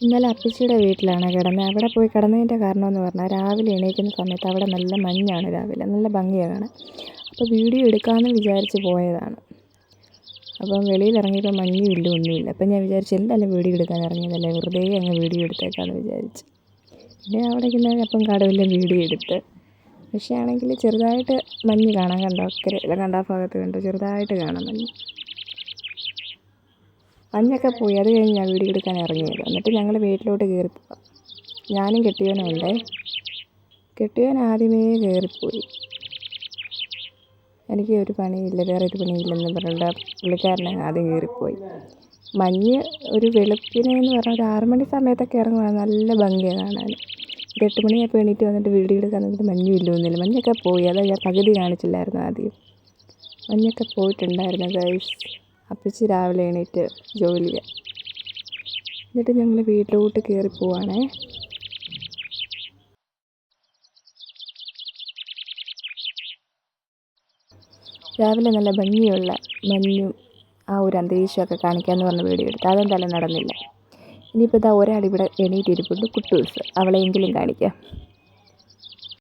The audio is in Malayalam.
ഇന്നലെ അപ്പച്ചിയുടെ വീട്ടിലാണ് കിടന്നത്. അവിടെ പോയി കിടന്നതിന്റെ കാരണമെന്ന് പറഞ്ഞാൽ രാവിലെ എണീക്കുന്ന സമയത്ത് അവിടെ നല്ല മഞ്ഞാണ് രാവിലെ. നല്ല ഭംഗിയാണ്. അപ്പോൾ വീഡിയോ എടുക്കാമെന്ന് വിചാരിച്ച് പോയതാണ്. അപ്പം വെളിയിൽ ഇറങ്ങിയപ്പോൾ മഞ്ഞും ഇല്ല ഒന്നുമില്ല അപ്പം ഞാൻ വിചാരിച്ചു എന്തായാലും വീഡിയോ എടുക്കാൻ ഇറങ്ങിയതല്ലേ? വെറുതെ അങ്ങ് വീഡിയോ എടുത്തേക്കാമെന്ന് വിചാരിച്ച്. പിന്നെ അവിടെ ഇങ്ങനെ അപ്പം കടവില്ലേ വീഡിയോ എടുത്ത്. പക്ഷേ ആണെങ്കിൽ ചെറുതായിട്ട് മഞ്ഞ് കാണാൻ കണ്ടോ? അക്കരെ കണ്ട ആ ഭാഗത്ത് കണ്ടോ? ചെറുതായിട്ട് കാണാൻ മഞ്ഞ് മഞ്ഞൊക്കെ പോയി അത് കഴിഞ്ഞ് ഞാൻ വീഡിയോ എടുക്കാൻ ഇറങ്ങിയത്. എന്നിട്ട് ഞങ്ങൾ വീട്ടിലോട്ട് കയറി ഞാനും കെട്ടിയവനും ഉണ്ടേ കെട്ടിയവൻ ആദ്യമേ കയറിപ്പോയി. എനിക്ക് ഒരു പണിയില്ല വേറെ ഒരു പണിയില്ലെന്ന് പറഞ്ഞിട്ട് പുള്ളിക്കാരനെ ആദ്യം കയറിപ്പോയി. മഞ്ഞ് ഒരു വെളുപ്പിനെ എന്ന് പറഞ്ഞാൽ ഒരു ആറ് മണി സമയത്തൊക്കെ ഇറങ്ങുവാണ്. നല്ല ഭംഗിയാണ് കാണാൻ. ഒരു എട്ട് മണിയായപ്പോൾ എണീറ്റ് വന്നിട്ട് വീഡിയോ എടുക്കാൻ നോക്കിയിട്ട് മഞ്ഞ് ഇല്ലൊന്നുമില്ല മഞ്ഞൊക്കെ പോയി. അതാ ഞാൻ പകുതി കാണിച്ചില്ലായിരുന്നു ആദ്യം. മഞ്ഞൊക്കെ പോയിട്ടുണ്ടായിരുന്നു ഗൈസ് അപ്പച്ചി രാവിലെ എണീറ്റ് ജോലി എന്നിട്ട് ഞങ്ങൾ വീട്ടിലോട്ട് കയറി പോവാണേ. രാവിലെ നല്ല ഭംഗിയുള്ള മഞ്ഞും ആ ഒരു അന്തരീക്ഷമൊക്കെ കാണിക്കാമെന്ന് പറഞ്ഞ വീഡിയോ അതും അതെന്തായാലും നടന്നില്ല. ഇനിയിപ്പോൾ ഇതാ ഒരാളിവിടെ എണീറ്റിരിപ്പുണ്ട് കുട്ടൂസ് അവളെയെങ്കിലും കാണിക്കാം.